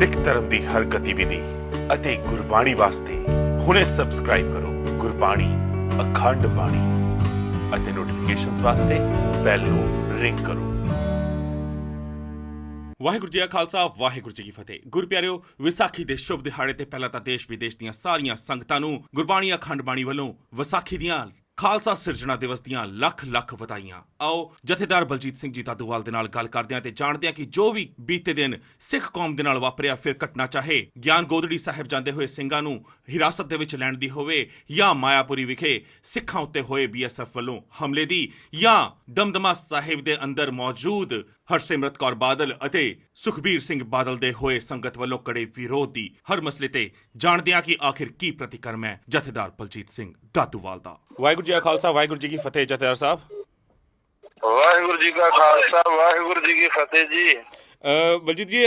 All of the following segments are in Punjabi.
ਸਿੱਖ ਧਰਮ ਦੀ ਹਰ ਗਤੀਵਿਧੀ ਅਤੇ ਗੁਰਬਾਣੀ ਵਾਸਤੇ ਹੁਣੇ ਸਬਸਕ੍ਰਾਈਬ ਕਰੋ ਗੁਰਬਾਣੀ ਅਖੰਡ ਬਾਣੀ ਅਤੇ ਨੋਟੀਫਿਕੇਸ਼ਨਸ ਵਾਸਤੇ ਬੈਲ ਨੂੰ ਰਿੰਗ ਕਰੋ। ਵਾਹਿਗੁਰੂ ਜੀ ਕਾ ਖਾਲਸਾ, ਵਾਹਿਗੁਰੂ ਜੀ ਕੀ ਫਤਿਹ। ਗੁਰ ਗੁਰਪਿਆਰਿਓ ਵਿਸਾਖੀ ਦੇ ਸ਼ੁਭ ਦਿਹਾੜੇ ਤੇ ਪਹਿਲਾਂ ਤਾਂ ਦੇਸ਼ ਵਿਦੇਸ਼ ਦੀਆਂ ਸਾਰੀਆਂ ਸੰਗਤਾਂ ਨੂੰ ਗੁਰਬਾਣੀ ਅਖੰਡ ਬਾਣੀ ਵੱਲੋਂ ਵਿਸਾਖੀ ਦੀਆਂ ਖਾਲਸਾ ਸਿਰਜਣਾ ਦਿਵਸ ਦੀਆਂ ਲੱਖ ਲੱਖ ਵਧਾਈਆਂ। ਆਓ, ਜਥੇਦਾਰ ਬਲਜੀਤ ਸਿੰਘ ਜੀ ਦਾਦੂਵਾਲ ਦੇ ਨਾਲ ਗੱਲ ਕਰਦੇ ਹਾਂ ਤੇ ਜਾਣਦੇ ਹਾਂ ਕਿ ਜੋ ਵੀ ਬੀਤੇ ਦਿਨ ਸਿੱਖ ਕੌਮ ਦੇ ਨਾਲ ਵਾਪਰਿਆ ਫਿਰ ਘਟਨਾ ਚਾਹੇ ਗਿਆਨ ਗੋਦੜੀ ਸਾਹਿਬ ਜਾਂਦੇ ਹੋਏ ਸਿੰਘਾਂ ਨੂੰ ਹਿਰਾਸਤ ਦੇ ਵਿੱਚ ਲੈਣ ਦੀ ਹੋਵੇ ਜਾਂ ਮਾਇਆਪੁਰੀ ਵਿਖੇ ਸਿੱਖਾਂ ਉੱਤੇ ਹੋਏ ਬੀਐਸਐਫ ਵੱਲੋਂ ਹਮਲੇ ਦੀ ਜਾਂ ਦਮਦਮਾ ਸਾਹਿਬ ਦੇ ਅੰਦਰ ਮੌਜੂਦ ਹਰਸਿਮਰਤ ਕੌਰ ਬਾਦਲ ਅਤੇ ਸੁਖਬੀਰ ਸਿੰਘ ਬਾਦਲ ਦੇ ਹੋਏ ਸੰਗਤ ਵੱਲੋਂ ਕੜੇ ਵਿਰੋਧ ਦੀ ਹਰ ਮਸਲੇ ਤੇ ਜਾਣਦੇ ਹਾਂ ਕਿ ਆਖਿਰ ਕੀ ਪ੍ਰਤੀਕਰਮ ਹੈ ਜਥੇਦਾਰ ਬਲਜੀਤ ਸਿੰਘ ਦਾਦੂਵਾਲ ਦਾ। ਵਾਹਿਗੁਰੂ ਜੀ ਕਾ ਖਾਲਸਾ ਵਾਹਿਗੁਰੂ ਜੀ ਕੀ ਫਤਿਹ ਜਥੇਦਾਰ ਸਾਹਿਬ। ਵਾਹਿਗੁਰੂ ਜੀ ਕਾ ਖਾਲਸਾ ਵਾਹਿਗੁਰੂ ਜੀ ਕੀ ਫਤਿਹ ਜੀ। ਬਲਜੀਤ ਜੀ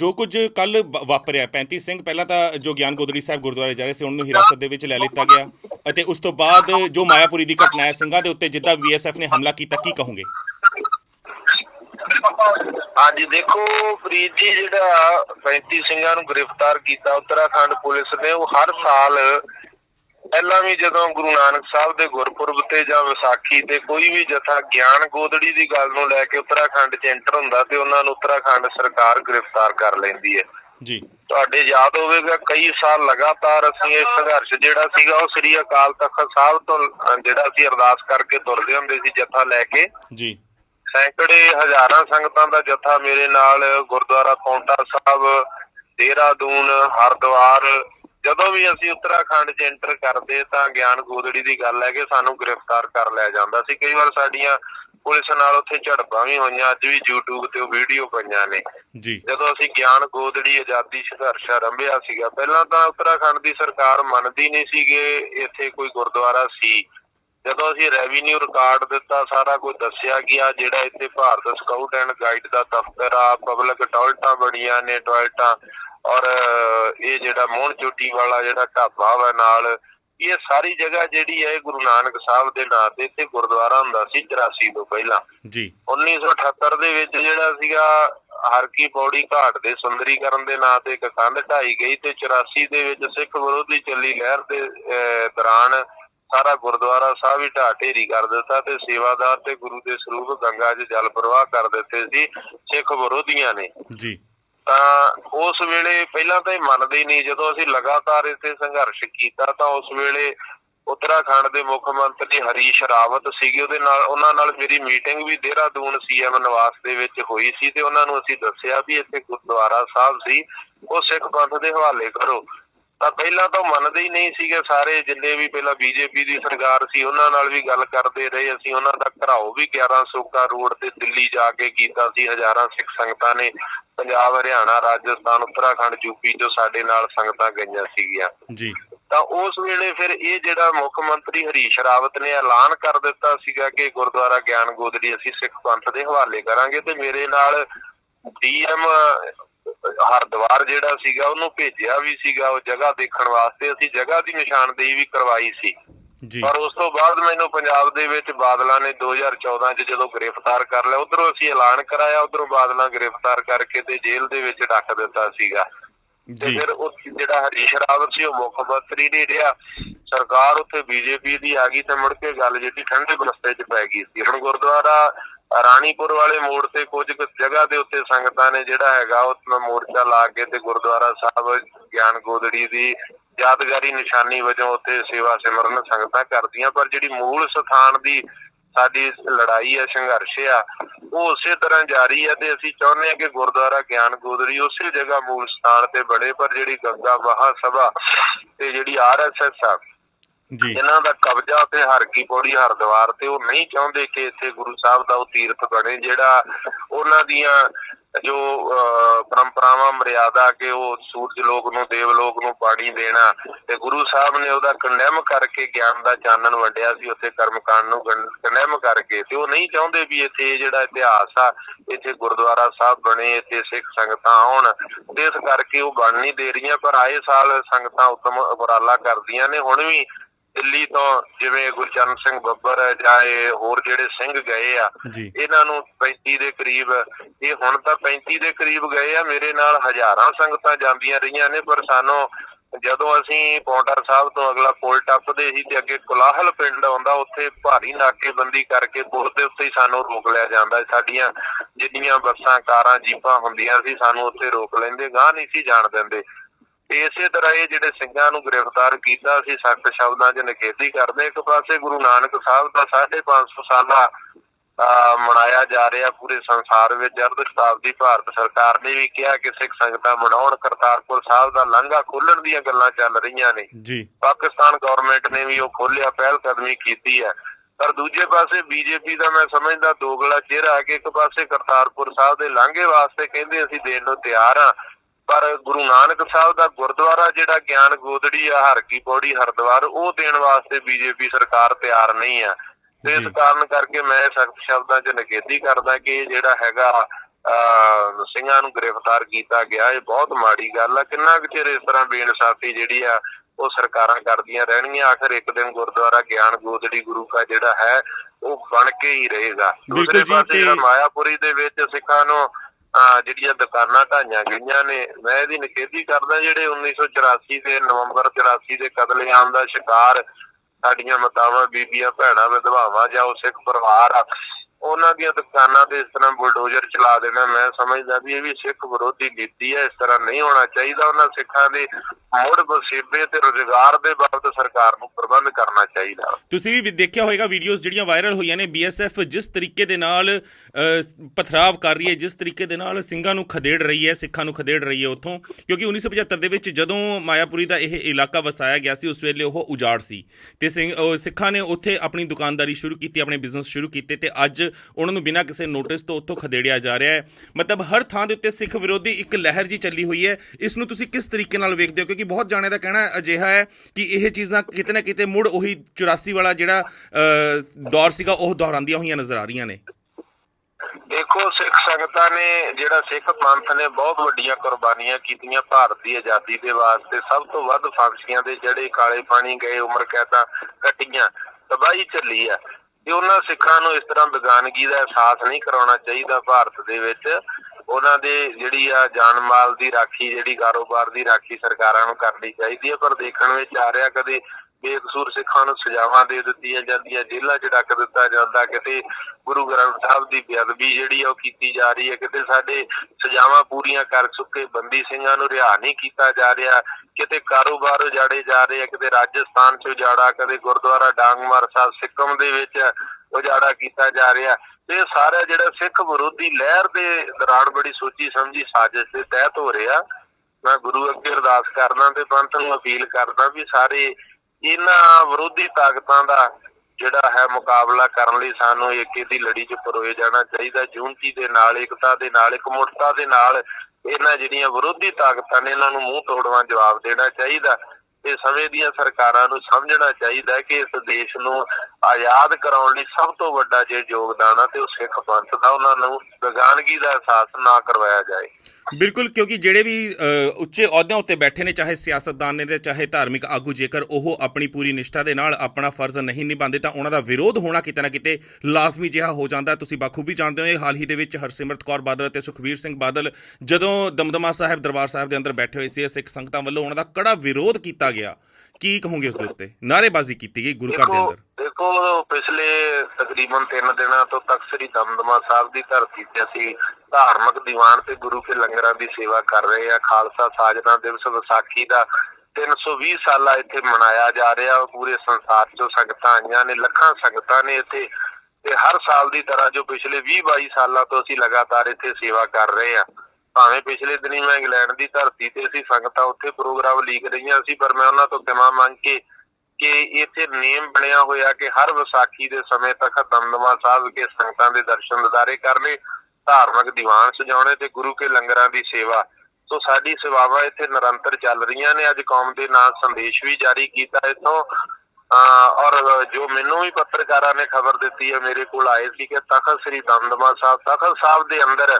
ਜੋ ਕੁਝ ਕੱਲ ਵਾਪਰਿਆ 35 ਸਿੰਘ ਪਹਿਲਾਂ ਤਾਂ ਜੋ ਗਿਆਨ ਗੋਦੜੀ ਸਾਹਿਬ ਗੁਰਦੁਆਰੇ ਜਾ ਰਹੇ ਸੀ ਉਹਨਾਂ ਨੂੰ ਹਿਰਾਸਤ ਦੇ ਵਿੱਚ ਲੈ ਲਿੱਤਾ ਗਿਆ। ਅਤੇ ਉਸ ਤੋਂ ਬਾਅਦ ਜੋ ਮਾਇਆਪੁਰੀ ਦੀ ਘਟਨਾ ਹੈ ਸਿੰਘਾਂ ਦੇ ਉੱਤੇ ਜਿੱਦਾਂ ਬੀਐਸਐਫ ਨੇ ਹਮਲਾ ਕੀਤਾ ਕੀ ਕਹੋਗੇ? ਅੱਜ ਦੇਖੋ ਪ੍ਰੀਤ ਜੀ ਜਿਹੜਾ 35 ਸਿੰਘਾਂ ਨੂੰ ਗ੍ਰਿਫਤਾਰ ਕੀਤਾ ਉੱਤਰਾਖੰਡ ਪੁਲਿਸ ਨੇ ਉਹ ਹਰ ਸਾਲ ਪਹਿਲਾਂ ਵੀ ਜਦੋਂ ਗੁਰੂ ਨਾਨਕ ਸਾਹਿਬ ਦੇ ਗੁਰਪੁਰਬ ਤੇ ਜਾਂ ਵਿਸਾਖੀ ਤੇ ਕੋਈ ਵੀ ਜਥਾ ਗਿਆਨ ਗੋਦੜੀ ਦੀ ਗੱਲ ਨੂੰ ਲੈ ਕੇ ਉੱਤਰਾਖੰਡ 'ਚ ਐਂਟਰ ਹੁੰਦਾ ਤੇ ਉਹਨਾਂ ਨੂੰ ਉੱਤਰਾਖੰਡ ਸਰਕਾਰ ਗ੍ਰਿਫਤਾਰ ਕਰ ਲੈਂਦੀ ਹੈ। ਜੀ। ਤੁਹਾਡੇ ਯਾਦ ਹੋਵੇਗਾ ਕਈ ਸਾਲ ਲਗਾਤਾਰ ਅਸੀਂ ਇਹ ਸੰਘਰਸ਼ ਜਿਹੜਾ ਸੀਗਾ ਉਹ ਸ੍ਰੀ ਅਕਾਲ ਤਖਤ ਸਾਹਿਬ ਤੋਂ ਜਿਹੜਾ ਅਸੀਂ ਅਰਦਾਸ ਕਰਕੇ ਤੁਰਦੇ ਹੁੰਦੇ ਸੀ ਜਥਾ ਲੈ ਕੇ। ਜੀ। ਸੈਂਕੜੇ ਹਜ਼ਾਰਾਂ ਸੰਗਤਾਂ ਦਾ ਜਥਾ ਮੇਰੇ ਨਾਲ ਗੁਰਦੁਆਰਾ ਪੌਂਟਾ ਸਾਹਿਬ ਦੇਹਰਾਦੂਨ ਹਰਿਦੁਆਰ ਜਦੋਂ ਵੀ ਅਸੀਂ ਉੱਤਰਾਖੰਡ 'ਚ ਐਂਟਰ ਕਰਦੇ ਤਾਂ ਗਿਆਨ ਗੋਦੜੀ ਦੀ ਗੱਲ ਹੈ ਕਿ ਸਾਨੂੰ ਗ੍ਰਿਫਤਾਰ ਕਰ ਲਿਆ ਜਾਂਦਾ ਸੀ। ਕਈ ਵਾਰ ਸਾਡੀਆਂ ਪੁਲਿਸ ਨਾਲ ਉੱਥੇ ਝੜਪਾਂ ਵੀ ਹੋਈਆਂ ਅੱਜ ਵੀ YouTube ਤੇ ਉਹ ਵੀਡੀਓ ਪਈਆਂ ਨੇ। ਜੀ। ਜਦੋਂ ਅਸੀਂ ਗਿਆਨ ਗੋਦੜੀ ਆਜ਼ਾਦੀ ਸੰਘਰਸ਼ ਆਰੰਭਿਆ ਸੀਗਾ ਪਹਿਲਾਂ ਤਾਂ ਉੱਤਰਾਖੰਡ ਦੀ ਸਰਕਾਰ ਮੰਨਦੀ ਨਹੀਂ ਸੀਗੇ ਇੱਥੇ ਕੋਈ ਗੁਰਦੁਆਰਾ ਸੀ। ਜਦੋਂ ਅਸੀਂ ਰੈਵਨਿਊ ਰਿਕਾਰਡ ਦਿੱਤਾ ਸਾਰਾ ਕੁਝ ਦੱਸਿਆ ਗਿਆ ਜਿਹੜਾ ਇੱਥੇ ਭਾਰਤ ਸਕਾਊਟ ਐਂਡ ਗਾਈਡ ਦਾ ਦਫ਼ਤਰ ਆ ਪਬਲਿਕ ਟਾਇਲਟਾਂ ਬਣੀਆਂ ਨੇ ਟਾਇਲਟਾਂ ਔਰ ਇਹ ਜਿਹੜਾ ਮੋਹਨ ਚੋਟੀ ਵਾਲਾ ਜਿਹੜਾ ਢਾਬਾ ਵਾ ਨਾਲ ਇਹ ਸਾਰੀ ਜਗ੍ਹਾ ਜਿਹੜੀ ਹੈ ਗੁਰੂ ਨਾਨਕ ਸਾਹਿਬ ਦੇ ਨਾਂ ਤੇ ਇੱਥੇ ਗੁਰਦੁਆਰਾ ਹੁੰਦਾ ਸੀ 84 ਤੋਂ ਪਹਿਲਾਂ। ਜੀ। 1978 ਦੇ ਵਿੱਚ ਜਿਹੜਾ ਸੀਗਾ ਹਰਕੀ ਪੌੜੀ ਘਾਟ ਦੇ ਸੁੰਦਰੀਕਰਨ ਦੇ ਨਾਂ ਤੇ ਇੱਕ ਕੰਧ ਢਾਈ ਗਈ ਤੇ 84 ਦੇ ਵਿੱਚ ਸਿੱਖ ਵਿਰੋਧੀ ਚੱਲੀ ਲਹਿਰ ਦੇ ਦੌਰਾਨ ਸਾਰਾ ਗੁਰਦੁਆਰਾ ਸਾਹਿਬ ਹੀ ਢਾਹ ਢੇਰੀ ਕਰ ਦਿੱਤਾ ਤੇ ਸੇਵਾਦਾਰ ਤੇ ਗੁਰੂ ਦੇ ਸਰੂਪ ਗੰਗਾ 'ਚ ਜਲ ਪ੍ਰਵਾਹ ਕਰ ਦਿੱਤੇ ਸੀ ਸਿੱਖ ਵਿਰੋਧੀਆਂ ਨੇ। ਜੀ। ਤਾਂ ਉਸ ਵੇਲੇ ਪਹਿਲਾਂ ਤਾਂ ਇਹ ਮੰਨਦੇ ਨਹੀਂ। ਜਦੋਂ ਅਸੀਂ ਲਗਾਤਾਰ ਇੱਥੇ ਸੰਘਰਸ਼ ਕੀਤਾ ਤਾਂ ਉਸ ਵੇਲੇ ਉੱਤਰਾਖੰਡ ਦੇ ਮੁੱਖ ਮੰਤਰੀ ਹਰੀਸ਼ ਰਾਵਤ ਸੀਗੇ। ਉਹਦੇ ਨਾਲ ਉਹਨਾਂ ਨਾਲ ਮੇਰੀ ਮੀਟਿੰਗ ਵੀ ਦੇਹਰਾਦੂਨ ਸੀਐਮ ਨਿਵਾਸ ਦੇ ਵਿੱਚ ਹੋਈ ਸੀ ਤੇ ਉਹਨਾਂ ਨੂੰ ਅਸੀਂ ਦੱਸਿਆ ਵੀ ਇੱਥੇ ਗੁਰਦੁਆਰਾ ਸਾਹਿਬ ਸੀ। ਉਹ ਸਿੱਖ ਪੰਥ ਦੇ ਹਵਾਲੇ ਕਰੋ। ਤਾਂ ਪਹਿਲਾਂ ਤਾਂ ਮੰਨਦੇ ਹੀ ਨਹੀਂ ਸੀਗੇ ਸਾਰੇ ਜਿੰਨੇ ਵੀ ਪਹਿਲਾਂ ਬੀਜੇਪੀ ਦੀ ਸਰਕਾਰ ਸੀ ਉਹਨਾਂ ਨਾਲ ਵੀ ਗੱਲ ਕਰਦੇ ਰਹੇ। ਅਸੀਂ ਉਹਨਾਂ ਦਾ ਘਰਾਓ ਵੀ 11 ਸੋਕਾ ਰੋਡ ਤੇ ਦਿੱਲੀ ਜਾ ਕੇ ਕੀਤਾ ਸੀ ਹਜ਼ਾਰਾਂ ਸਿੱਖ ਸੰਗਤਾਂ ਨੇ ਪੰਜਾਬ ਹਰਿਆਣਾ ਰਾਜਸਥਾਨ ਉੱਤਰਾਖੰਡ ਯੂਪੀ ਤੋਂ ਸਾਡੇ ਨਾਲ ਸੰਗਤਾਂ ਗਈਆਂ ਸੀਗੀਆਂ। ਜੀ। ਤਾਂ ਉਸ ਵੇਲੇ ਫਿਰ ਇਹ ਜਿਹੜਾ ਮੁੱਖ ਮੰਤਰੀ ਹਰੀਸ਼ ਰਾਵਤ ਨੇ ਐਲਾਨ ਕਰ ਦਿੱਤਾ ਸੀਗਾ ਕਿ ਗੁਰਦੁਆਰਾ ਗਿਆਨ ਗੋਦੜੀ ਅਸੀਂ ਸਿੱਖ ਪੰਥ ਦੇ ਹਵਾਲੇ ਕਰਾਂਗੇ ਤੇ ਮੇਰੇ ਨਾਲ ਡੀਐਮ ਹਰਦੁਆਰ ਜਿਹੜਾ ਸੀਗਾ ਉਹਨੂੰ ਭੇਜਿਆ ਵੀ ਸੀਗਾ ਉਹ ਜਗ੍ਹਾ ਦੇਖਣ ਵਾਸਤੇ। ਅਸੀਂ ਜਗ੍ਹਾ ਦੀ ਨਿਸ਼ਾਨਦੇਹੀ ਵੀ ਕਰਵਾਈ ਸੀ। ਜੀ। ਪਰ ਉਸ ਤੋਂ ਬਾਅਦ ਮੈਨੂੰ ਪੰਜਾਬ ਦੇ ਵਿੱਚ ਬਾਦਲਾਂ ਨੇ 2014 ਚ ਜਦੋਂ ਗ੍ਰਿਫਤਾਰ ਕਰ ਲਿਆ ਉਧਰੋਂ ਅਸੀਂ ਐਲਾਨ ਕਰਾਇਆ ਉਧਰੋਂ ਬਾਦਲਾਂ ਗ੍ਰਿਫਤਾਰ ਕਰਕੇ ਤੇ ਜੇਲ੍ਹ ਦੇ ਵਿੱਚ ਰੱਖ ਦਿੱਤਾ ਸੀਗਾ। ਜੀ। ਫਿਰ ਉਹ ਜਿਹੜਾ ਹਰੀਸ਼ ਰਾਵਤ ਸੀ ਉਹ ਮੁੱਖ ਮੰਤਰੀ ਨਹੀਂ ਰਿਹਾ। ਸਰਕਾਰ ਉੱਥੇ ਬੀਜੇਪੀ ਦੀ ਆ ਗਈ ਤੇ ਮੁੜ ਕੇ ਗੱਲ ਜਿਹੜੀ ਠੰਡੇ ਬਲਸਤੇ 'ਚ ਪੈ ਗਈ ਸੀ। ਹੁਣ ਗੁਰਦੁਆਰਾ ਰਾਣੀਪੁਰ ਵਾਲੇ ਮੋੜ ਤੇ ਕੁਝ ਕੁ ਜਗ੍ਹਾ ਦੇ ਉੱਤੇ ਸੰਗਤਾਂ ਨੇ ਜਿਹੜਾ ਹੈਗਾ ਉਹ ਮੋਰਚਾ ਲਾ ਕੇ ਤੇ ਗੁਰਦੁਆਰਾ ਸਾਹਿਬ ਗਿਆਨ ਗੋਦੜੀ ਦੀ ਯਾਦਗਾਰੀ ਨਿਸ਼ਾਨੀ ਵਜੋਂ ਉੱਥੇ ਸੇਵਾ ਸਿਮਰਨ ਸੰਗਤਾਂ ਕਰਦੀਆਂ। ਪਰ ਜਿਹੜੀ ਮੂਲ ਸਥਾਨ ਦੀ ਸਾਡੀ ਲੜਾਈ ਹੈ ਸੰਘਰਸ਼ ਆ, ਉਹ ਉਸੇ ਤਰ੍ਹਾਂ ਜਾਰੀ ਹੈ ਤੇ ਅਸੀਂ ਚਾਹੁੰਦੇ ਹਾਂ ਕਿ ਗੁਰਦੁਆਰਾ ਗਿਆਨ ਗੋਦਰੀ ਉਸੇ ਜਗ੍ਹਾ ਮੂਲ ਸਥਾਨ ਤੇ ਬਣੇ। ਪਰ ਜਿਹੜੀ ਗੰਗਾ ਮਹਾ ਸਭਾ ਤੇ ਜਿਹੜੀ ਆਰਐਸਐਸ ਆ ਜੀ। ਇਹਨਾਂ ਦਾ ਕਬਜ਼ਾ ਤੇ ਹਰਕੀ ਪੌੜੀ ਹਰਦੁਆਰ ਤੇ, ਉਹ ਨਹੀਂ ਚਾਹੁੰਦੇ ਕਿ ਇੱਥੇ ਗੁਰੂ ਸਾਹਿਬ ਦਾ ਉਹ ਤੀਰਥ ਬਣੇ, ਜਿਹੜਾ ਉਹਨਾਂ ਦੀਆਂ ਜੋ ਪਰੰਪਰਾਵਾਂ, ਮਰਿਆਦਾ ਕਿ ਉਹ ਸੂਰਜ ਲੋਕ ਨੂੰ, ਦੇਵ ਲੋਕ ਨੂੰ ਪਾਣੀ ਦੇਣਾ ਤੇ ਗੁਰੂ ਸਾਹਿਬ ਨੇ ਉਹਦਾ ਕੰਡੈਮ ਕਰਕੇ ਗਿਆਨ ਦਾ ਚਾਨਣ ਵੰਡਿਆ ਸੀ, ਉੱਥੇ ਕਰਮਕਾਂਡ ਨੂੰ ਕੰਡੈਮ ਕਰਕੇ ਤੇ ਉਹ ਨਹੀਂ ਚਾਹੁੰਦੇ ਵੀ ਇੱਥੇ ਇਹ ਜਿਹੜਾ ਇਤਿਹਾਸ ਆ, ਇੱਥੇ ਗੁਰਦੁਆਰਾ ਸਾਹਿਬ ਬਣੇ, ਇੱਥੇ ਸਿੱਖ ਸੰਗਤਾਂ ਆਉਣ ਤੇ ਇਸ ਕਰਕੇ ਉਹ ਬਣ ਨਹੀਂ ਦੇ ਰਹੀਆਂ, ਪਰ ਆਏ ਸਾਲ ਸੰਗਤਾਂ ਉਤਮ ਉਪਰਾਲਾ ਕਰਦੀਆਂ ਨੇ, ਹੁਣ ਵੀ ਦਿੱਲੀ ਤੋਂ ਜਿਵੇਂ ਗੁਰਚਰਨ ਸਿੰਘ ਬੱਬਰ ਜਾਂ ਇਹ ਹੋਰ ਜਿਹੜੇ ਸਿੰਘ ਗਏ ਆ ਇਹਨਾਂ ਨੂੰ 35 ਦੇ ਕਰੀਬ ਇਹ ਹੁਣ ਤਾਂ 35 ਦੇ ਕਰੀਬ ਗਏ ਆ ਮੇਰੇ ਨਾਲ ਹਜ਼ਾਰਾਂ ਸੰਗਤਾਂ ਜਾਂਦੀਆਂ ਰਹੀਆਂ ਨੇ ਪਰ ਸਾਨੂੰ ਜਦੋਂ ਅਸੀਂ ਪੌਂਟਾ ਸਾਹਿਬ ਤੋਂ ਅਗਲਾ ਪੁਲ ਟੱਪਦੇ ਸੀ ਤੇ ਅੱਗੇ ਕੋਲਾਹਲ ਪਿੰਡ ਆਉਂਦਾ ਉੱਥੇ ਭਾਰੀ ਨਾਕੇਬੰਦੀ ਕਰਕੇ ਪੁਲ ਦੇ ਉੱਤੇ ਹੀ ਸਾਨੂੰ ਰੋਕ ਲਿਆ ਜਾਂਦਾ ਸਾਡੀਆਂ ਜਿੰਨੀਆਂ ਬੱਸਾਂ ਕਾਰਾਂ ਜੀਪਾਂ ਹੁੰਦੀਆਂ ਸੀ ਸਾਨੂੰ ਉੱਥੇ ਰੋਕ ਲੈਂਦੇ ਗਾਂ ਨਹੀਂ ਸੀ ਜਾਣ ਦਿੰਦੇ। ਇਸੇ ਤਰ੍ਹਾਂ ਇਹ ਜਿਹੜੇ ਸਿੰਘਾਂ ਨੂੰ ਗ੍ਰਿਫਤਾਰ ਕੀਤਾ ਸੀ ਸਖਤ ਸ਼ਬਦਾਂ 'ਚ ਨਿਖੇਧੀ ਕਰਦੇ ਇੱਕ ਪਾਸੇ ਗੁਰੂ ਨਾਨਕ ਸਾਹਿਬ ਦਾ 550 ਸਾਲਾ ਮਨਾਇਆ ਜਾ ਰਿਹਾ ਪੂਰੇ ਸੰਸਾਰ ਵਿੱਚ। ਅਰਧ ਸ਼ਤਾਬਦੀ ਭਾਰਤ ਸਰਕਾਰ ਨੇ ਵੀ ਕਿਹਾ ਕਿ ਸਿੱਖ ਸੰਗਤਾਂ ਮਨਾਉਣ ਕਰਤਾਰਪੁਰ ਸਾਹਿਬ ਦਾ ਲਾਂਘਾ ਖੋਲਣ ਦੀਆਂ ਗੱਲਾਂ ਚੱਲ ਰਹੀਆਂ ਨੇ। ਜੀ। ਪਾਕਿਸਤਾਨ ਗਵਰਨਮੈਂਟ ਨੇ ਵੀ ਉਹ ਖੋਲਿਆ ਪਹਿਲ ਕਦਮੀ ਕੀਤੀ ਹੈ। ਪਰ ਦੂਜੇ ਪਾਸੇ ਬੀਜੇਪੀ ਦਾ ਮੈਂ ਸਮਝਦਾ ਦੋਗਲਾ ਚਿਹਰਾ ਆ ਕਿ ਇੱਕ ਪਾਸੇ ਕਰਤਾਰਪੁਰ ਸਾਹਿਬ ਦੇ ਲਾਂਘੇ ਵਾਸਤੇ ਕਹਿੰਦੇ ਅਸੀਂ ਦੇਣ ਨੂੰ ਤਿਆਰ ਆ ਪਰ ਗੁਰੂ ਨਾਨਕ ਸਾਹਿਬ ਦਾ ਗੁਰਦੁਆਰਾ ਜਿਹੜਾ ਗਿਆਨ ਗੋਦੜੀ ਆ ਹਰਕੀ ਪੌੜੀ ਹਰਦੁਆਰ ਉਹ ਦੇਣ ਵਾਸਤੇ ਬੀਜੇਪੀ ਸਰਕਾਰ ਤਿਆਰ ਨਹੀਂ ਆ। ਤੇ ਇਸ। ਕਾਰਨ ਕਰਕੇ ਮੈਂ ਸਖਤ ਸ਼ਬਦਾਂ 'ਚ ਨਿਖੇਧੀ ਕਰਦਾ ਕਿ ਜਿਹੜਾ ਹੈਗਾ ਸਿੰਘਾਂ ਨੂੰ ਗ੍ਰਿਫਤਾਰ ਕੀਤਾ ਗਿਆ ਇਹ ਬਹੁਤ ਮਾੜੀ ਗੱਲ ਆ। ਕਿੰਨਾ ਕੁ ਚਿਰ ਇਸ ਤਰ੍ਹਾਂ ਬੇਇਨਸਾਫੀ ਜਿਹੜੀ ਆ ਉਹ ਸਰਕਾਰਾਂ ਕਰਦੀਆਂ ਰਹਿਣਗੀਆਂ ਆਖਰ ਇੱਕ ਦਿਨ ਗੁਰਦੁਆਰਾ ਗਿਆਨ ਗੋਦੜੀ ਗੁਰੂ ਕਾ ਜਿਹੜਾ ਹੈ ਉਹ ਬਣ ਕੇ ਹੀ ਰਹੇਗਾ। ਦੂਸਰੇ ਪਾਸੇ ਜਿਹੜਾ ਮਾਇਆਪੁਰੀ ਦੇ ਵਿੱਚ ਸਿੱਖਾਂ ਨੂੰ ਜਿਹੜੀਆਂ ਦੁਕਾਨਾਂ ਢਾਈਆਂ ਗਈਆਂ ਨੇ, ਮੈਂ ਇਹਦੀ ਨਿਖੇਧੀ ਕਰਦਾ ਜਿਹੜੇ 1984 ਦੇ, ਨਵੰਬਰ 84 ਦੇ ਕਤਲੇਆਮ ਦਾ ਸ਼ਿਕਾਰ ਸਾਡੀਆਂ ਮਾਤਾਵਾਂ, ਬੀਬੀਆਂ, ਭੈਣਾਂ, ਵਿਧਵਾਵਾਂ ਜਾਂ ਉਹ ਸਿੱਖ ਪਰਿਵਾਰ ਆ, ਉਹਨਾਂ ਦੀਆਂ ਦੁਕਾਨਾਂ ਤੇ ਇਸ ਤਰ੍ਹਾਂ ਬੁਲਡੋਜ਼ਰ ਚਲਾ ਦੇਣਾ, ਮੈਂ ਸਮਝਦਾ ਵੀ ਇਹ ਵੀ ਸਿੱਖ ਵਿਰੋਧੀ ਨੀਤੀ ਹੈ, ਇਸ ਤਰ੍ਹਾਂ ਨਹੀਂ ਹੋਣਾ ਚਾਹੀਦਾ ਉਹਨਾਂ ਸਿੱਖਾਂ ਦੇ। ਮੁੜ ਵਸੇਬੇ ਤੇ ਰੁਜ਼ਗਾਰ ਦੇ ਬਾਬਤ ਸਰਕਾਰ ਨੂੰ ਪ੍ਰਬੰਧ ਕਰਨਾ ਚਾਹੀਦਾ। ਤੁਸੀਂ ਵੀ ਦੇਖਿਆ ਹੋਵੇਗਾ ਵੀਡੀਓਜ਼ ਜਿਹੜੀਆਂ ਵਾਇਰਲ ਹੋਈਆਂ ਨੇ ਬੀਐਸਐਫ ਜਿਸ ਤਰੀਕੇ ਦੇ ਨਾਲ ਪਥਰਾਵ ਕਰ ਰਹੀ ਹੈ, ਜਿਸ ਤਰੀਕੇ ਦੇ ਨਾਲ ਸਿੰਘਾਂ ਨੂੰ ਖਦੇੜ ਰਹੀ ਹੈ, ਸਿੱਖਾਂ ਨੂੰ ਖਦੇੜ ਰਹੀ ਹੈ ਉੱਥੋਂ, ਕਿਉਂਕਿ 1975 ਦੇ ਵਿੱਚ ਜਦੋਂ ਮਾਇਆਪੁਰੀ ਦਾ ਇਹ ਇਲਾਕਾ ਵਸਾਇਆ ਗਿਆ ਸੀ, ਉਸ ਵੇਲੇ ਉਹ ਉਜਾੜ ਸੀ। ਤੇ ਸਿੰਘ ਸਿੱਖਾਂ ਨੇ ਉੱਥੇ ਆਪਣੀ ਦੁਕਾਨਦਾਰੀ ਸ਼ੁਰੂ ਕੀਤੀ, ਆਪਣੇ ਬਿਜ਼ਨਸ ਸ਼ੁਰੂ ਕੀਤੇ ਤੇ ਅੱਜ ਉਹਨਾਂ ਨੂੰ ਬਿਨਾਂ ਕਿਸੇ ਨੋਟਿਸ ਤੋਂ ਉੱਥੋਂ ਖਦੇੜਿਆ ਜਾ ਰਿਹਾ ਹੈ। ਮਤਲਬ ਹਰ ਥਾਂ ਦੇ ਉੱਤੇ ਸਿੱਖ ਵਿਰੋਧੀ ਇੱਕ ਲਹਿਰ ਜੀ ਚੱਲੀ ਹੋਈ ਹੈ। ਇਸ ਨੂੰ ਤੁਸੀਂ ਕਿਸ ਤਰੀਕੇ ਨਾਲ ਵੇਖਦੇ ਹੋ? ਕਿਉਂਕਿ ਬਹੁਤ ਜਾਣੇ ਦਾ ਕਹਿਣਾ ਅਜਿਹਾ ਹੈ ਕਿ ਇਹ ਚੀਜ਼ਾਂ ਕਿਤੇ ਨਾ ਕਿਤੇ ਮੁੜ ਉਹੀ 84 ਵਾਲਾ ਜਿਹੜਾ ਦੌਰ ਸੀਗਾ, ਉਹ ਦੁਹਰਾਉਂਦੀਆਂ ਹੋਈਆਂ ਨਜ਼ਰ ਆ ਰਹੀਆਂ ਨੇ। ਦੇਖੋ, ਸਿੱਖ ਸੰਗਤਾਂ ਨੇ ਜਿਹੜਾ ਸਿੱਖ ਪੰਥ ਨੇ ਬਹੁਤ ਵੱਡੀਆਂ ਕੁਰਬਾਨੀਆਂ ਕੀਤੀਆਂ ਭਾਰਤ ਦੀ ਆਜ਼ਾਦੀ ਦੇ ਵਾਸਤੇ। ਸਭ ਤੋਂ ਵੱਧ ਫਾਂਸੀਆਂ ਦੇ ਜਿਹੜੇ ਕਾਲੇ ਪਾਣੀ ਗਏ, ਉਮਰ ਕੈਦਾਂ ਕੱਟੀਆਂ, ਤਬਾਹੀ ਚੱਲੀ ਆ। ਤੇ ਉਹਨਾਂ ਸਿੱਖਾਂ ਨੂੰ ਇਸ ਤਰ੍ਹਾਂ ਬੇਗਾਨਗੀ ਦਾ ਅਹਿਸਾਸ ਨਹੀਂ ਕਰਾਉਣਾ ਚਾਹੀਦਾ ਭਾਰਤ ਦੇ ਵਿੱਚ ਉਹਨਾਂ ਦੇ ਜਿਹੜੀ ਆ ਜਾਨ ਮਾਲ ਦੀ ਰਾਖੀ, ਜਿਹੜੀ ਕਾਰੋਬਾਰ ਦੀ ਰਾਖੀ ਸਰਕਾਰਾਂ ਨੂੰ ਕਰਨੀ ਚਾਹੀਦੀ ਹੈ ਪਰ ਦੇਖਣ ਵਿੱਚ ਆ ਰਿਹਾ ਕਦੇ ਬੇਕਸੂਰ ਸਿੱਖਾਂ ਨੂੰ ਸਜ਼ਾਵਾਂ ਦੇ ਦਿੱਤੀਆਂ ਜਾਂਦੀਆਂ, ਜੇਲ੍ਹਾਂ 'ਚ ਡੱਕ ਦਿੱਤਾ ਜਾਂਦਾ, ਕਿਤੇ ਗੁਰੂ ਗ੍ਰੰਥ ਸਾਹਿਬ ਦੀ ਬੇਅਦਬੀ ਜਿਹੜੀ ਆ ਉਹ ਕੀਤੀ ਜਾ ਰਹੀ ਹੈ ਕਿਤੇ ਸਾਡੇ ਸਜ਼ਾਵਾਂ ਪੂਰੀਆਂ ਕਰ ਚੁੱਕੇ ਬੰਦੀ ਸਿੰਘਾਂ ਨੂੰ ਰਿਹਾ ਨਹੀਂ ਕੀਤਾ ਜਾ ਰਿਹਾ, ਕਿਤੇ ਕਾਰੋਬਾਰ ਉਜਾੜੇ ਜਾ ਰਹੇ ਆ, ਕਿਤੇ ਰਾਜਸਥਾਨ 'ਚ ਉਜਾੜਾ, ਕਦੇ ਗੁਰਦੁਆਰਾ ਡਾਂਗਮਾਰ ਸਾਹਿਬ ਸਿੱਕਮ ਦੇ ਵਿੱਚ ਉਜਾੜਾ ਕੀਤਾ ਜਾ ਰਿਹਾ। ਇਹ ਸਾਰਾ ਜਿਹੜਾ ਸਿੱਖ ਵਿਰੋਧੀ ਲਹਿਰ ਦੇ ਦੌਰਾਨ ਬੜੀ ਸੋਚੀ ਸਮਝੀ ਸਾਜ਼ਿਸ਼ ਦੇ ਤਹਿਤ ਹੋ ਰਿਹਾ। ਮੈਂ ਗੁਰੂ ਅੱਗੇ ਅਰਦਾਸ ਕਰਦਾ ਤੇ ਪੰਥ ਨੂੰ ਅਪੀਲ ਕਰਦਾ ਵੀ ਸਾਰੇ ਇਹਨਾਂ ਵਿਰੋਧੀ ਤਾਕਤਾਂ ਦਾ ਜਿਹੜਾ ਹੈ ਮੁਕਾਬਲਾ ਕਰਨ ਲਈ ਸਾਨੂੰ ਏਕੇ ਦੀ ਲੜੀ 'ਚ ਪਰੋਏ ਜਾਣਾ ਚਾਹੀਦਾ। ਯੂਨਿਟੀ ਦੇ ਨਾਲ, ਏਕਤਾ ਦੇ ਨਾਲ, ਇਕਮੁੱਠਤਾ ਦੇ ਨਾਲ ਇਹਨਾਂ ਜਿਹੜੀਆਂ ਵਿਰੋਧੀ ਤਾਕਤਾਂ ਨੇ ਇਹਨਾਂ ਨੂੰ ਮੂੰਹ ਤੋੜਵਾਂ ਜਵਾਬ ਦੇਣਾ ਚਾਹੀਦਾ। ਤੇ ਸਮੇਂ ਦੀਆਂ ਸਰਕਾਰਾਂ ਨੂੰ ਸਮਝਣਾ ਚਾਹੀਦਾ ਕਿ ਇਸ ਦੇਸ਼ ਨੂੰ ਆਜ਼ਾਦ ਕਰਾਉਣ ਲਈ ਸਭ ਤੋਂ ਵੱਡਾ ਜੇ ਯੋਗਦਾਨ ਆ ਤੇ ਉਹ ਸਿੱਖ ਪੰਥ ਦਾ, ਉਹਨਾਂ ਨੂੰ ਬੇਗਾਨਗੀ ਦਾ ਅਹਿਸਾਸ ਨਾ ਕਰਵਾਇਆ ਜਾਏ। ਬਿਲਕੁਲ, ਕਿਉਂਕਿ ਜਿਹੜੇ ਵੀ ਉੱਚੇ ਅਹੁਦਿਆਂ ਉੱਤੇ ਬੈਠੇ ਨੇ, ਚਾਹੇ ਸਿਆਸਤਦਾਨ ਨੇ ਤੇ ਚਾਹੇ ਧਾਰਮਿਕ ਆਗੂ ਜੇਕਰ, ਉਹ ਆਪਣੀ ਪੂਰੀ ਨਿਸ਼ਠਾ ਦੇ ਨਾਲ ਆਪਣਾ ਫਰਜ਼ ਨਹੀਂ ਨਿਭਾਉਂਦੇ, ਤਾਂ ਉਹਨਾਂ ਦਾ ਵਿਰੋਧ ਹੋਣਾ ਕਿਤੇ ਨਾ ਕਿਤੇ ਲਾਜ਼ਮੀ ਜਿਹਾ ਹੋ ਜਾਂਦਾ। ਤੁਸੀਂ ਬਾਖੂਬੀ ਜਾਣਦੇ ਹੋ, ਇਹ ਹਾਲ ਹੀ ਦੇ ਵਿੱਚ ਹਰਸਿਮਰਤ ਕੌਰ ਬਾਦਲ ਅਤੇ ਸੁਖਬੀਰ ਸਿੰਘ ਬਾਦਲ ਜਦੋਂ ਦਮਦਮਾ ਸਾਹਿਬ ਦਰਬਾਰ ਸਾਹਿਬ ਦੇ ਅੰਦਰ ਬੈਠੇ ਹੋਏ ਸੀ ਸਿੱਖ ਸੰਗਤਾਂ ਵੱਲੋਂ ਉਹਨਾਂ ਦਾ ਕੜਾ ਵਿਰੋਧ ਕੀਤਾ ਗਿਆ। ਕੀ ਕਹੋਗੇ ਉਸ ਦੇ ਉੱਤੇ? ਨਾਅਰੇਬਾਜ਼ੀ ਕੀਤੀ ਗਈ ਗੁਰੂ ਘਰ ਦੇ ਅੰਦਰ। ਦੇਖੋ ਪਿਛਲੇ ਤਕਰੀਬਨ 3 ਦਿਨਾਂ ਤੋਂ ਤੱਕ ਸ੍ਰੀ ਦਮਦਮਾ ਸਾਹਿਬ ਦੀ ਧਰਤੀ ਤੇ ਅਸੀਂ ਧਾਰਮਿਕ ਦੀਵਾਨ ਤੇ ਗੁਰੂ ਕੇ ਲੰਗਰਾਂ ਦੀ ਸੇਵਾ ਕਰ ਰਹੇ ਆ ਖਾਲਸਾ ਸਾਜਨਾ ਦਿਵਸ ਵਿਸਾਖੀ ਦਾ 320 ਸਾਲਾ ਇੱਥੇ ਮਨਾਇਆ ਜਾ ਰਿਹਾ। ਪੂਰੇ ਸੰਸਾਰ ਚੋਂ ਸੰਗਤਾਂ ਆਈਆਂ ਨੇ ਲੱਖਾਂ ਸੰਗਤਾਂ ਨੇ ਇੱਥੇ। ਤੇ ਹਰ ਸਾਲ ਦੀ ਤਰ੍ਹਾਂ ਜੋ ਪਿਛਲੇ 20 22 ਸਾਲਾਂ ਤੋਂ ਅਸੀਂ ਲਗਾਤਾਰ ਇੱਥੇ ਸੇਵਾ ਕਰ ਰਹੇ ਆ ਭਾਵੇਂ ਪਿਛਲੇ ਦਿਨੀ ਮੈਂ ਇੰਗਲੈਂਡ ਦੀ ਧਰਤੀ ਤੇ ਸੀ, ਸੰਗਤਾਂ ਉੱਥੇ ਪ੍ਰੋਗਰਾਮ ਲੀਕ ਰਹੀਆਂ ਸੀ, ਪਰ ਮੈਂ ਉਹਨਾਂ ਤੋਂ ਖਿਮਾ ਮੰਗ ਕੇ ਕਿ ਇੱਥੇ ਨੇਮ ਬਣਿਆ ਹੋਇਆ ਕਿ ਹਰ ਵਿਸਾਖੀ ਦੇ ਸਮੇਂ ਤੱਕ ਦਮਦਮਾ ਸਾਹਿਬ ਕੇ ਸੰਗਤਾਂ ਦੇ ਦਰਸ਼ਨ ਦਿਦਾਰੇ ਕਰਨੇ ਧਾਰਮਿਕ ਦੀਵਾਨ ਸਜਾਉਣੇ ਤੇ ਗੁਰੂ ਕੇ ਲੰਗਰਾਂ ਦੀ ਸੇਵਾ। ਸੋ ਸਾਡੀ ਸੇਵਾਵਾਂ ਇੱਥੇ ਨਿਰੰਤਰ ਚੱਲ ਰਹੀਆਂ ਨੇ। ਅੱਜ ਕੌਮ ਦੇ ਨਾਂ ਸੰਦੇਸ਼ ਵੀ ਜਾਰੀ ਕੀਤਾ ਇਥੋਂ। ਔਰ ਜੋ ਮੈਨੂੰ ਵੀ ਪੱਤਰਕਾਰਾਂ ਨੇ ਖਬਰ ਦਿੱਤੀ ਹੈ, ਮੇਰੇ ਕੋਲ ਆਏ ਸੀ ਕਿ ਤਖਤ ਸ੍ਰੀ ਦਮਦਮਾ ਸਾਹਿਬ, ਤਖਤ ਸਾਹਿਬ ਦੇ ਅੰਦਰ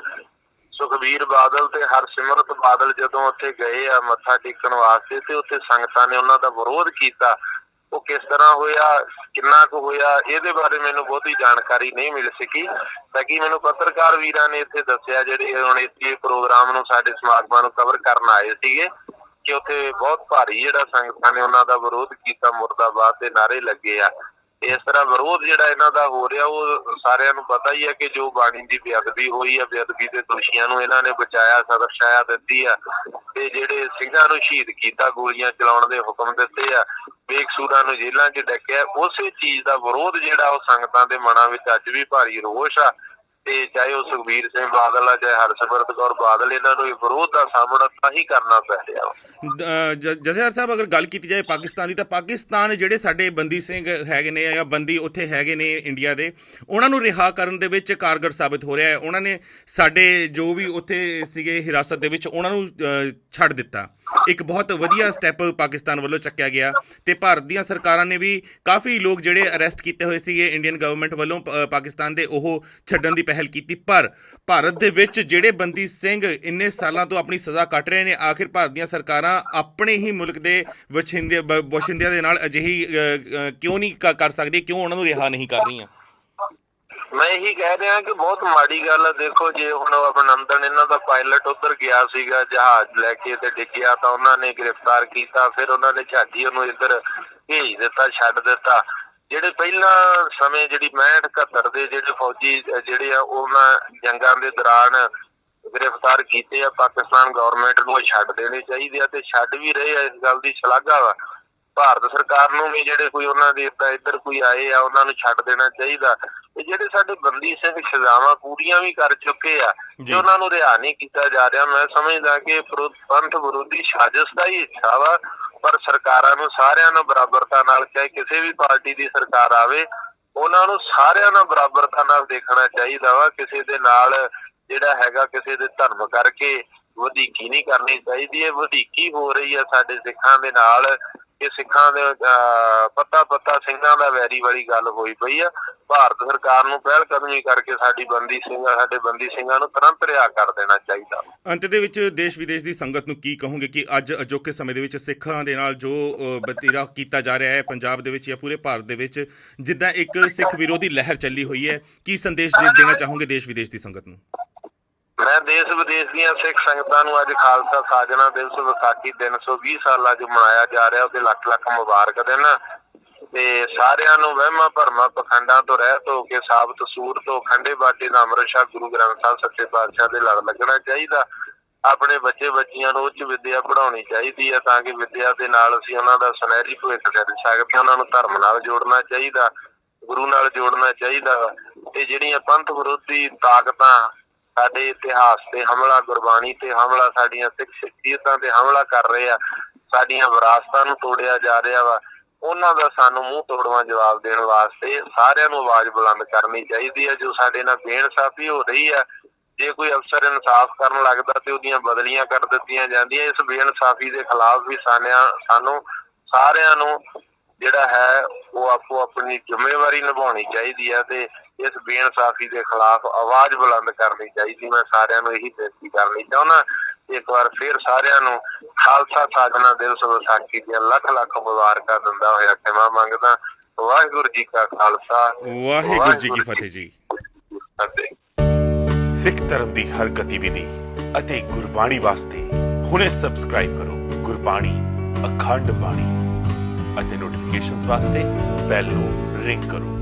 ਸੁਖਬੀਰ ਬਾਦਲ ਤੇ ਹਰਸਿਮਰਤ ਬਾਦਲ ਜਦੋਂ ਉੱਥੇ ਗਏ ਆ ਮੱਥਾ ਟੇਕਣ ਵਾਸਤੇ ਤੇ ਉੱਥੇ ਸੰਗਤਾਂ ਨੇ ਉਹਨਾਂ ਦਾ ਵਿਰੋਧ ਕੀਤਾ, ਉਹ ਕਿਸ ਤਰ੍ਹਾਂ ਹੋਇਆ, ਕਿੰਨਾ ਕੁ ਹੋਇਆ, ਇਹਦੇ ਬਾਰੇ ਮੈਨੂੰ ਬਹੁਤੀ ਜਾਣਕਾਰੀ ਨਹੀਂ ਮਿਲ ਸਕੀ। ਤਾਂ ਕਿ ਮੈਨੂੰ ਪੱਤਰਕਾਰ ਵੀਰਾਂ ਨੇ ਇੱਥੇ ਦੱਸਿਆ ਜਿਹੜੇ ਹੁਣ ਇਸ ਪ੍ਰੋਗਰਾਮ ਨੂੰ ਸਾਡੇ ਸਮਾਗਮਾਂ ਨੂੰ ਕਵਰ ਕਰਨ ਆਏ ਸੀਗੇ ਕਿ ਉੱਥੇ ਬਹੁਤ ਭਾਰੀ ਜਿਹੜਾ ਸੰਗਤਾਂ ਨੇ ਉਹਨਾਂ ਦਾ ਵਿਰੋਧ ਕੀਤਾ, ਮੁਰਦਾਬਾਦ ਦੇ ਨਾਰੇ ਲੱਗੇ ਆ। ਇਸ ਤਰ੍ਹਾਂ ਵਿਰੋਧ ਜਿਹੜਾ ਇਹਨਾਂ ਦਾ ਹੋ ਰਿਹਾ, ਉਹ ਸਾਰਿਆਂ ਨੂੰ ਪਤਾ ਹੀ ਹੈ ਕਿ ਜੋ ਬਾਣੀ ਦੀ ਬੇਅਦਬੀ ਹੋਈ ਹੈ ਬੇਅਦਬੀ ਦੇ ਦੋਸ਼ੀਆਂ ਨੂੰ ਇਹਨਾਂ ਨੇ ਬਚਾਇਆ, ਸਬਰ ਛਾਇਆ ਦਿੱਤੀ ਆ ਤੇ ਜਿਹੜੇ ਸਿੰਘਾਂ ਨੂੰ ਸ਼ਹੀਦ ਕੀਤਾ, ਗੋਲੀਆਂ ਚਲਾਉਣ ਦੇ ਹੁਕਮ ਦਿੱਤੇ ਆ, ਬੇਕਸੂਰਾਂ ਨੂੰ ਜੇਲ੍ਹਾਂ 'ਚ ਡੱਕਿਆ, ਉਸੇ ਚੀਜ਼ ਦਾ ਵਿਰੋਧ ਜਿਹੜਾ ਉਹ ਸੰਗਤਾਂ ਦੇ ਮਨਾਂ ਵਿੱਚ ਅੱਜ ਵੀ ਭਾਰੀ ਰੋਸ਼ ਆ। ਤੇ ਚਾਹੇ ਉਹ ਸੁਖਬੀਰ ਸਿੰਘ ਬਾਦਲ ਆ, ਚਾਹੇ ਹਰਸਿਮਰਤ ਕੌਰ ਬਾਦਲ, ਇਹਨਾਂ ਨੂੰ ਵਿਰੋਧ ਦਾ ਸਾਹਮਣਾ ਤਾਂ ਹੀ ਕਰਨਾ ਪੈ ਰਿਹਾ ਜਥੇਦਾਰ ਸਾਹਿਬ, ਅਗਰ ਗੱਲ ਕੀਤੀ ਜਾਏ ਪਾਕਿਸਤਾਨ ਦੀ, ਤਾਂ ਪਾਕਿਸਤਾਨ ਜਿਹੜੇ ਸਾਡੇ ਬੰਦੀ ਸਿੰਘ ਹੈਗੇ ਨੇ ਜਾਂ ਬੰਦੀ ਉੱਥੇ ਹੈਗੇ ਨੇ ਇੰਡੀਆ ਦੇ, ਉਹਨਾਂ ਨੂੰ ਰਿਹਾ ਕਰਨ ਦੇ ਵਿੱਚ ਕਾਰਗਰ ਸਾਬਿਤ ਹੋ ਰਿਹਾ ਹੈ। ਉਹਨਾਂ ਨੇ ਸਾਡੇ ਜੋ ਵੀ ਉੱਥੇ ਸੀਗੇ ਹਿਰਾਸਤ ਦੇ ਵਿੱਚ, ਉਹਨਾਂ ਨੂੰ ਛੱਡ ਦਿੱਤਾ। ਇੱਕ ਬਹੁਤ ਵਧੀਆ ਸਟੈਪ ਪਾਕਿਸਤਾਨ ਵੱਲੋਂ ਚੱਕਿਆ ਗਿਆ ਤੇ ਭਾਰਤ ਦੀਆਂ ਸਰਕਾਰਾਂ ਨੇ ਵੀ ਕਾਫੀ ਲੋਕ ਜਿਹੜੇ ਅਰੈਸਟ ਕੀਤੇ ਹੋਏ ਸੀਗੇ ਇੰਡੀਅਨ ਗਵਰਨਮੈਂਟ ਵੱਲੋਂ ਪਾਕਿਸਤਾਨ ਦੇ ਉਹ ਛੱਡਣ ਦੀ ਪਹਿਲ ਕੀਤੀ। ਪਰ ਭਾਰਤ ਦੇ ਵਿੱਚ ਜਿਹੜੇ ਬੰਦੀ ਸਿੰਘ ਇੰਨੇ ਸਾਲਾਂ ਤੋਂ ਆਪਣੀ ਸਜ਼ਾ ਕੱਟ ਰਹੇ ਨੇ, ਆਖਿਰ ਭਾਰਤ ਦੀਆਂ ਸਰਕਾਰਾਂ ਆਪਣੇ ਹੀ ਮੁਲਕ ਦੇ ਵਸਿੰਦੇ ਬ- ਦੇ ਨਾਲ ਅਜਿਹੀ ਕਿਉਂ ਨਹੀਂ ਕਰ ਸਕਦੀ, ਕਿਉਂ ਉਹਨਾਂ ਨੂੰ ਰਿਹਾ ਨਹੀਂ ਕਰ ਰਹੀਆਂ? ਮੈਂ ਇਹੀ ਕਹਿ ਰਿਹਾ ਕਿ ਬਹੁਤ ਮਾੜੀ ਗੱਲ ਹੈ ਦੇਖੋ ਜੇ ਹੁਣ ਅਭਿਨੰਦਨ ਇਹਨਾਂ ਦਾ ਪਾਇਲਟ ਉੱਧਰ ਗਿਆ ਸੀਗਾ, ਜਹਾਜ਼ ਲੈ ਕੇ ਤੇ ਡਿੱਗਿਆ ਤਾਂ ਉਹਨਾਂ ਨੇ ਗ੍ਰਿਫਤਾਰ ਕੀਤਾ, ਫਿਰ ਉਹਨਾਂ ਨੇ ਝਾਜੀ ਉਹਨੂੰ ਇੱਧਰ ਭੇਜ ਦਿੱਤਾ, ਛੱਡ ਦਿੱਤਾ। ਜਿਹੜੇ ਪਹਿਲਾਂ ਸਮੇਂ ਜਿਹੜੀ 65 71 ਦੇ ਜਿਹੜੇ ਫੌਜੀ ਜਿਹੜੇ ਆ ਉਹਨਾਂ ਜੰਗਾਂ ਦੇ ਦੌਰਾਨ ਗ੍ਰਿਫਤਾਰ ਕੀਤੇ ਆ। ਪਾਕਿਸਤਾਨ ਗਵਰਨਮੈਂਟ ਨੂੰ ਛੱਡ ਦੇਣੇ ਚਾਹੀਦੇ ਆ ਤੇ ਛੱਡ ਵੀ ਰਹੇ ਆ। ਇਸ ਗੱਲ ਦੀ ਸ਼ਲਾਘਾ ਵਾ। ਭਾਰਤ ਸਰਕਾਰ ਨੂੰ ਵੀ ਜਿਹੜੇ ਕੋਈ ਉਹਨਾਂ ਦੇ ਇੱਧਰ ਕੋਈ ਆਏ ਆ ਉਹਨਾਂ ਨੂੰ ਛੱਡ ਦੇਣਾ ਚਾਹੀਦਾ। ਤੇ ਜਿਹੜੇ ਸਾਡੇ ਬੰਦੀ ਸਿੰਘ ਸਜ਼ਾਵਾਂ ਪੂਰੀਆਂ ਵੀ ਕਰ ਚੁੱਕੇ ਆ। ਜੇ ਉਹਨਾਂ ਨੂੰ ਰਿਹਾ ਨਹੀਂ ਕੀਤਾ ਜਾ ਰਿਹਾ ਮੈਂ ਸਮਝਦਾ ਕਿ ਪੰਥ ਵਿਰੋਧੀ ਸਾਜ਼ਿਸ਼ ਦਾ ਹੀ ਹਿੱਸਾ ਵਾ। ਪਰ ਸਰਕਾਰਾਂ ਨੂੰ ਸਾਰਿਆਂ ਨੂੰ ਬਰਾਬਰਤਾ ਨਾਲ, ਚਾਹੇ ਕਿਸੇ ਵੀ ਪਾਰਟੀ ਦੀ ਸਰਕਾਰ ਆਵੇ, ਉਹਨਾਂ ਨੂੰ ਸਾਰਿਆਂ ਨਾਲ ਬਰਾਬਰਤਾ ਨਾਲ ਦੇਖਣਾ ਚਾਹੀਦਾ ਵਾ। ਕਿਸੇ ਦੇ ਨਾਲ ਜਿਹੜਾ ਹੈਗਾ, ਕਿਸੇ ਦੇ ਧਰਮ ਕਰਕੇ ਵਧੀਕੀ ਨਹੀਂ ਕਰਨੀ ਚਾਹੀਦੀ। ਹੈ ਵਧੀਕੀ ਹੋ ਰਹੀ ਹੈ ਸਾਡੇ ਸਿੱਖਾਂ ਦੇ ਨਾਲ। ਕਿ ਸਿੱਖਾਂ ਦੇ ਪੱਤਾ ਪੱਤਾ ਸਿੰਘਾਂ ਦਾ ਵੈਰੀ ਵਾਲੀ ਗੱਲ ਹੋਈ ਪਈ ਆ। ਭਾਰਤ ਸਰਕਾਰ ਨੂੰ ਪਹਿਲ ਕਦਮੀ ਕਰਕੇ ਸਾਡੀ ਬੰਦੀ ਸਿੰਘਾਂ, ਸਾਡੇ ਬੰਦੀ ਸਿੰਘਾਂ ਨੂੰ ਤੁਰੰਤ ਰਿਹਾ ਕਰ ਦੇਣਾ ਚਾਹੀਦਾ। ਅੰਤ ਦੇ ਵਿੱਚ ਦੇਸ਼ ਵਿਦੇਸ਼ ਦੀ ਸੰਗਤ ਨੂੰ ਕੀ ਕਹੋਗੇ ਕਿ ਅੱਜ ਅਜੋਕੇ ਸਮੇਂ ਦੇ ਵਿੱਚ ਸਿੱਖਾਂ ਦੇ ਨਾਲ ਜੋ ਬਤੀਰਾ ਕੀਤਾ ਜਾ ਰਿਹਾ ਹੈ ਪੰਜਾਬ ਦੇ ਵਿੱਚ ਜਾਂ ਪੂਰੇ ਭਾਰਤ ਦੇ ਵਿੱਚ, ਜਿੱਦਾਂ ਇੱਕ ਸਿੱਖ ਵਿਰੋਧੀ ਲਹਿਰ ਚੱਲੀ ਹੋਈ ਹੈ, ਕੀ ਸੰਦੇਸ਼ ਦੇਣਾ ਚਾਹੋਗੇ ਦੇਸ਼ ਵਿਦੇਸ਼ ਦੀ ਸੰਗਤ ਨੂੰ? ਮੈਂ ਦੇਸ਼ ਵਿਦੇਸ਼ ਦੀਆਂ ਸਿੱਖ ਸੰਗਤਾਂ ਨੂੰ ਅੱਜ ਖਾਲਸਾ ਸਾਜਣਾ ਦਿਵਸ, ਵਿਸਾਖੀ 320 ਸਾਲਾ ਜੋ ਮਨਾਇਆ ਜਾ ਰਿਹਾ, ਉਹਦੇ ਲੱਖ ਲੱਖ ਮੁਬਾਰਕ ਦੇਣ ਤੇ ਸਾਰਿਆਂ ਨੂੰ ਵਹਿਮਾਂ ਭਰਮਾਂ, ਪਖੰਡਾਂ ਤੋਂ ਰਹਿਤ ਹੋ ਕੇ, ਸਾਬਤ ਸੂਰ ਤੋਂ ਖੰਡੇ ਬਾਟੇ ਦਾ ਅੰਮ੍ਰਿਤ ਛਕ ਗੁਰੂ ਗ੍ਰੰਥ ਸਾਹਿਬ ਸੱਚੇ ਪਾਤਸ਼ਾਹ ਦੇ ਲੜ ਲੱਗਣਾ ਚਾਹੀਦਾ। ਆਪਣੇ ਬੱਚੇ ਬੱਚੀਆਂ ਨੂੰ ਉੱਚ ਵਿੱਦਿਆ ਪੜਾਉਣੀ ਚਾਹੀਦੀ ਹੈ ਤਾਂ ਕਿ ਵਿੱਦਿਆ ਦੇ ਨਾਲ ਅਸੀਂ ਉਹਨਾਂ ਦਾ ਸੁਨਹਿਰੀ ਭਵਿੱਖ ਕਰ ਸਕਦੇ ਉਹਨਾਂ ਨੂੰ ਧਰਮ ਨਾਲ ਜੋੜਨਾ ਚਾਹੀਦਾ, ਗੁਰੂ ਨਾਲ ਜੋੜਨਾ ਚਾਹੀਦਾ ਤੇ ਜਿਹੜੀਆਂ ਪੰਥ ਵਿਰੋਧੀ ਤਾਕਤਾਂ ਸਾਡੇ ਇਤਿਹਾਸ ਤੇ ਹਮਲਾ, ਗੁਰਬਾਣੀ ਤੇ ਹਮਲਾ, ਸਾਡੀਆਂ ਸਿੱਖ ਸ਼ਖਸੀਅਤਾਂ ਤੇ ਹਮਲਾ ਕਰ ਰਹੇ ਆ, ਸਾਡੀਆਂ ਵਿਰਾਸਤਾਂ ਨੂੰ ਤੋੜਿਆ ਜਾ ਰਿਹਾ ਵਾ, ਉਹਨਾਂ ਦਾ ਸਾਨੂੰ ਮੂੰਹ ਤੋੜਵਾ ਜਵਾਬ ਦੇਣ ਵਾਸਤੇ ਸਾਰਿਆਂ ਨੂੰ ਆਵਾਜ਼ ਬੁਲੰਦ ਕਰਨੀ ਚਾਹੀਦੀ ਹੈ ਜੋ ਸਾਡੇ ਨਾਲ ਬੇਇਨਸਾਫੀ ਹੋ ਰਹੀ ਹੈ ਜੇ ਕੋਈ ਅਫਸਰ ਇਨਸਾਫ ਕਰਨ ਲੱਗਦਾ ਤੇ ਉਹਦੀਆਂ ਬਦਲੀਆਂ ਕਰ ਦਿੱਤੀਆਂ ਜਾਂਦੀਆਂ, ਇਸ ਬੇਇਨਸਾਫੀ ਦੇ ਖਿਲਾਫ ਵੀ ਸਾਨਿਆਂ, ਸਾਨੂੰ ਸਾਰਿਆਂ ਨੂੰ ਜਿਹੜਾ ਹੈ, ਉਹ ਆਪੋ ਆਪਣੀ ਜ਼ਿੰਮੇਵਾਰੀ ਨਿਭਾਉਣੀ ਚਾਹੀਦੀ ਹੈ ਤੇ ਇਸ ਬੇਇਨਸਾਫੀ ਦੇ ਖਿਲਾਫ ਆਵਾਜ਼ ਬੁਲੰਦ ਕਰਨੀ ਚਾਹੀਦੀ। ਮੈਂ ਸਾਰਿਆਂ ਨੂੰ ਇਹੀ ਬੇਨਤੀ ਕਰਨੀ ਚਾਹੁੰਦਾ ਇੱਕ ਵਾਰ ਫਿਰ ਸਾਰਿਆਂ ਨੂੰ ਖਾਲਸਾ ਸਾਜਣਾ ਦਿਵਸ ਵਿਸਾਖੀ ਦੀਆਂ ਲੱਖ ਲੱਖ ਮੁਬਾਰਕਾਂ ਦਿੰਦਾ ਹੋਇਆ ਖਿਮਾ ਮੰਗਦਾ ਵਾਹਿਗੁਰੂ ਜੀ ਕਾ ਖਾਲਸਾ। ਵਾਹਿਗੁਰੂ ਜੀ ਕੀ ਫਤਿਹ ਜੀ। ਸਿੱਖ ਧਰਮ ਦੀ ਹਰ ਗਤੀਵਿਧੀ ਅਤੇ ਗੁਰਬਾਣੀ ਵਾਸਤੇ ਹੁਣੇ ਸਬਸਕ੍ਰਾਈਬ ਕਰੋ ਗੁਰਬਾਣੀ ਅਖੰਡ ਬਾਣੀ ਅਤੇ ਨੋਟੀਫਿਕੇਸ਼ਨਸ ਵਾਸਤੇ ਬੈਲ ਨੂੰ ਰਿੰਗ ਕਰੋ।